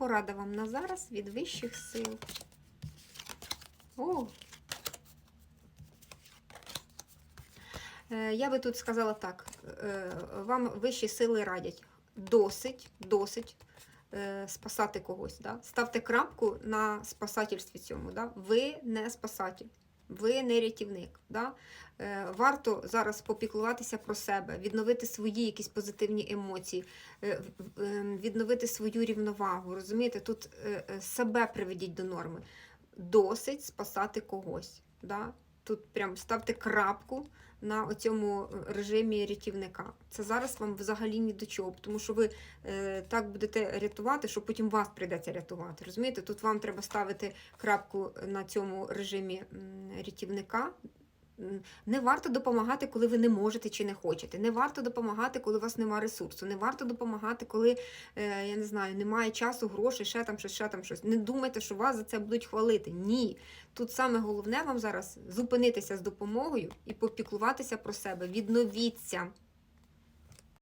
порада вам на зараз від вищих сил. О! Е, Я би тут сказала так: е, вам вищі сили радять. Досить, досить е, спасати когось. Да? Ставте крапку на спасательстві цьому. Да? Ви не спасатель, ви не рятівник. Да? Е, Варто зараз попіклуватися про себе, відновити свої якісь позитивні емоції, е, в- е, відновити свою рівновагу. Розумієте, тут е, себе приведіть до норми. Досить спасати когось. Да? Тут прям ставте крапку на цьому режимі рятівника. Це зараз вам взагалі ні до чого, тому що ви е, так будете рятувати, що потім вас прийдеться рятувати. Розумієте? Тут вам треба ставити крапку на цьому режимі рятівника. Не варто допомагати, коли ви не можете чи не хочете. Не варто допомагати, коли у вас немає ресурсу. Не варто допомагати, коли е, я не знаю, немає часу, грошей, ще там щось, ще там щось. Не думайте, що вас за це будуть хвалити. Ні. Тут саме головне вам зараз зупинитися з допомогою і попіклуватися про себе. Відновіться.